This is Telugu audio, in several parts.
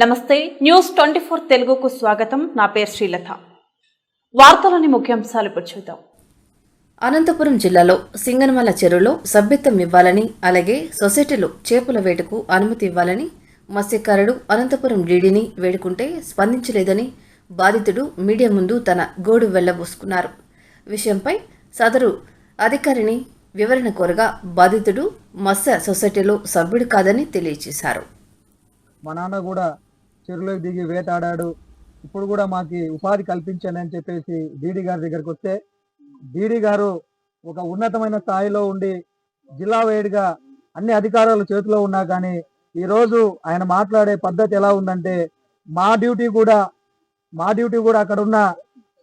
నమస్తే న్యూస్ ట్వంటీ ఫోర్ తెలుగుకు స్వాగతం. నా పేరు శ్రీలత. వార్తలోని ముఖ్యాంశాలు ఇప్పుడు చూద్దాం. అనంతపురం జిల్లాలో సింగనమల చెరువులో సభ్యత్వం ఇవ్వాలని అలాగే సొసైటీలో చేపల వేటకు అనుమతి ఇవ్వాలని మత్స్యకారుడు అనంతపురం డీడీని వేడుకుంటే స్పందించలేదని బాధితుడు మీడియా ముందు తన గోడు వెళ్ళబోసుకున్నారు. విషయంపై సదరు అధికారిని వివరణ కోరగా బాధితుడు మత్స్య సొసైటీలో సభ్యుడు కాదని తెలియజేశారు. మా నాన్న కూడా చెరువులోకి దిగి వేటాడాడు. ఇప్పుడు కూడా మాకు ఉపాధి కల్పించండి అని చెప్పేసి డీడీ గారి దగ్గరకు వస్తే డీడీ గారు ఒక ఉన్నతమైన స్థాయిలో ఉండి జిల్లా వేడిగా అన్ని అధికారాలు చేతిలో ఉన్నా కానీ ఈరోజు ఆయన మాట్లాడే పద్ధతి ఎలా ఉందంటే మా డ్యూటీ కూడా మా డ్యూటీ కూడా అక్కడ ఉన్న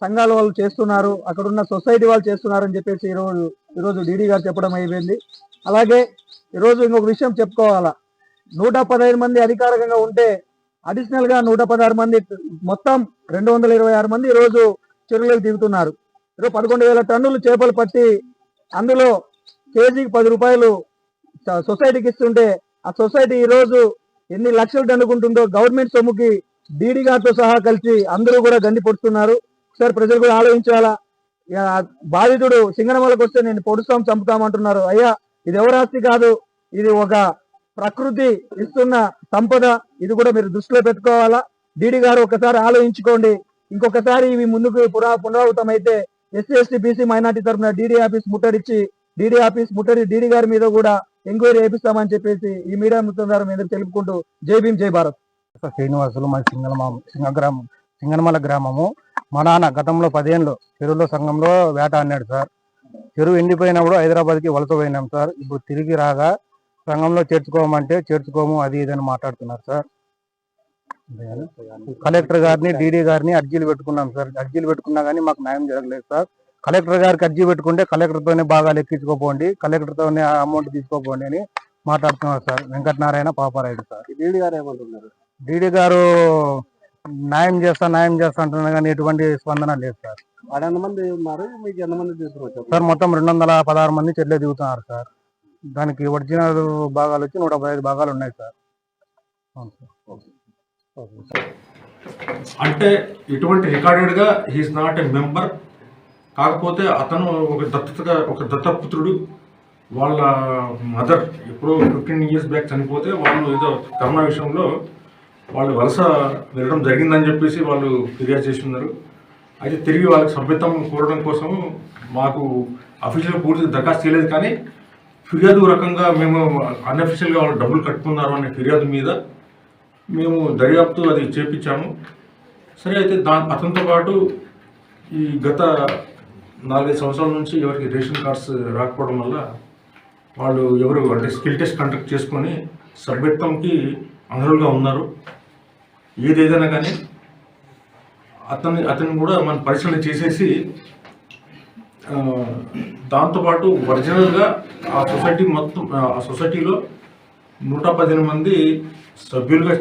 సంఘాల వాళ్ళు చేస్తున్నారు అక్కడ ఉన్న సొసైటీ వాళ్ళు చేస్తున్నారు అని చెప్పేసి ఈరోజు ఈరోజు డీడీ గారు చెప్పడం అయిపోయింది. అలాగే ఈరోజు ఇంకొక విషయం చెప్పుకోవాలా. నూట పదహైదు మంది అధికారికంగా ఉంటే అడిషనల్గా నూట పదహారు మంది మొత్తం రెండు వందల ఇరవై ఆరు మంది ఈరోజు రోజు దిగుతున్నారు. ఈరోజు పదకొండు వేల టన్నులు చేపలు పట్టి అందులో కేజీకి పది రూపాయలు స- సొసైటీకి ఇస్తుంటే ఆ సొసైటీ ఈ రోజు ఎన్ని లక్షలు దండుకుంటుందో గవర్నమెంట్ సొమ్ముకి డీడీ గారితో సహా కలిసి అందరూ కూడా గండి పొడుస్తున్నారు. ఒకసారి ప్రజలు కూడా ఆలోచించాలా? బాధితుడు సింగనమలకు వస్తే నేను పొడుస్తాం చంపుతామంటున్నారు అయ్యా ఇది ఎవరాస్తి కాదు. ఇది ఒక ప్రకృతి ఇస్తున్న సంపద ఇది కూడా మీరు దృష్టిలో పెట్టుకోవాలా? డీడీ గారు ఒకసారి ఆలోచించుకోండి. ఇంకొకసారి ఇవి ముందుకు పురా పునరావృతం అయితే ఎస్సీ ఎస్టీ బీసీ మైనార్టీ తరఫున డీడీ ఆఫీస్ ముట్టడిచ్చి డీడీ ఆఫీస్ ముట్టడి డీడీ గారి మీద కూడా ఎంక్వైరీ వేపిస్తామని చెప్పేసి ఈ మీడియా మిత్రుల ద్వారా తెలుపుకుంటూ జై భీమ్ జై భారత్. శ్రీనివాసులు మా సింగనమా సింగగ్రామం సింగనమల గ్రామము. మా నాన్న గతంలో పదేళ్ళు చెరువులో సంఘంలో వేట అన్నాడు సార్. చెరువు ఎండిపోయినప్పుడు హైదరాబాద్కి వలస పోయినాం సార్. ఇప్పుడు తిరిగి రాగా సంఘంలో చేర్చుకోమంటే చేర్చుకోము అది ఇది అని మాట్లాడుతున్నారు సార్. కలెక్టర్ గారిని డీడీ గారిని అర్జీలు పెట్టుకున్నాం సార్. అర్జీలు పెట్టుకున్నా కానీ మాకు న్యాయం జరగలేదు సార్. కలెక్టర్ గారికి అర్జీ పెట్టుకుంటే కలెక్టర్ తోనే బాగా లెక్కించుకోపోండి కలెక్టర్ తోనే అమౌంట్ తీసుకోపోండి అని మాట్లాడుతున్నారు sir. Venkatanarayana Paparayudu sir. DD గారు ఏమంటున్నారు? డీడీ గారు న్యాయం చేస్తా న్యాయం చేస్తా అంటున్నా కానీ ఎటువంటి స్పందన లేదు సార్. ఉన్నారు? మీకు ఎంతమంది తీసుకున్నారు సార్ మొత్తం రెండు వందల పదహారు మంది చెట్లే దిగుతున్నారు సార్. దానికి ఒరిజినల్ భాగాలు వచ్చి నూట పదహైదు భాగాలు ఉన్నాయి సార్. అవును సార్. అంటే ఇటువంటి రికార్డెడ్గా హీస్ నాట్ ఎ మెంబర్ కాకపోతే అతను ఒక దత్తతగా ఒక దత్తపుత్రుడు వాళ్ళ మదర్ ఎప్పుడో ఫిఫ్టీన్ ఇయర్స్ బ్యాక్ చనిపోతే వాళ్ళు ఏదో కరోనా విషయంలో వాళ్ళు వలస వెళ్ళడం జరిగిందని చెప్పేసి వాళ్ళు ఫిర్యాదు చేస్తున్నారు అయితే తిరిగి వాళ్ళకి సభ్యత్వం కోరడం కోసం మాకు అఫీషియల్ పూర్తి దరఖాస్తు చేయలేదు కానీ ఫిర్యాదు రకంగా మేము అన్అఫిషియల్గా వాళ్ళు డబ్బులు కట్టుకున్నారు అనే ఫిర్యాదు మీద మేము దర్యాప్తు అది చేపించాము. సరే అయితే దా అతనితో పాటు ఈ గత నాలుగైదు సంవత్సరాల నుంచి ఎవరికి రేషన్ కార్డ్స్ రాకపోవడం వల్ల వాళ్ళు ఎవరు అంటే స్కిల్ టెస్ట్ కండక్ట్ చేసుకొని సభ్యత్వంకి అనర్హులుగా ఉన్నారు. ఏదేదైనా కానీ అతన్ని అతన్ని కూడా మనం పరిశీలన చేసేసి దాంతోపాటు ఒరిజినల్గా ఆ సొసైటీ మొత్తం ఆ సొసైటీలో నూట పదిహేను మంది సభ్యులుగా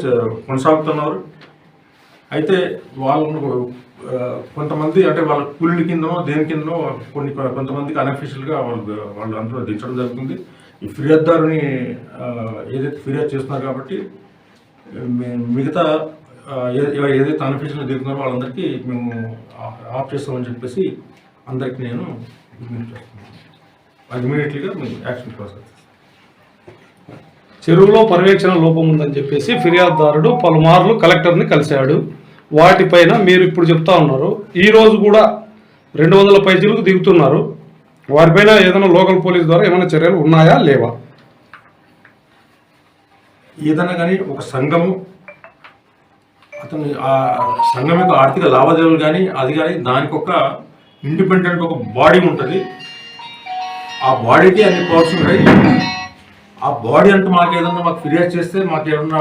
కొనసాగుతున్నారు. అయితే వాళ్ళను కొంతమంది అంటే వాళ్ళ కూలీల కిందనో దేని కిందనో కొన్ని కొంతమందికి అన్అఫీషియల్గా వాళ్ళు వాళ్ళు దించడం జరుగుతుంది. ఈ ఫిర్యాదుదారుని ఏదైతే ఫిర్యాదు చేస్తున్నారు కాబట్టి మిగతా ఏదైతే అన్అఫీషియల్గా దిగుతున్నారో వాళ్ళందరికీ మేము ఆఫ్ చేస్తామని చెప్పేసి అందరికీ నేను విజ్ఞప్తి చేస్తున్నాను ఇమీడియట్లీగా మేము యాక్షన్ ప్రాసెస్ చెరువులో పర్యవేక్షణ లోపం ఉందని చెప్పేసి ఫిర్యాదుదారుడు పలుమార్లు కలెక్టర్ని కలిశాడు. వాటిపైన మీరు ఇప్పుడు చెప్తా ఉన్నారు. ఈరోజు కూడా రెండు వందల పైసలకు దిగుతున్నారు. వారిపైన ఏదైనా లోకల్ పోలీస్ ద్వారా ఏమైనా చర్యలు ఉన్నాయా లేవా? ఏదైనా కానీ ఒక సంఘము అతను ఆ సంఘం యొక్క ఆర్థిక లావాదేవీలు కానీ అది కానీ దానికొక ఇండిపెండెంట్ ఒక బాడీ ఉంటుంది. ఆ బాడీకి అన్ని పవర్స్ ఉంటాయి. ఆ బాడీ అంటే మాకు ఏదన్నా మాకు ఫిర్యాదు చేస్తే మాకు ఏమన్నా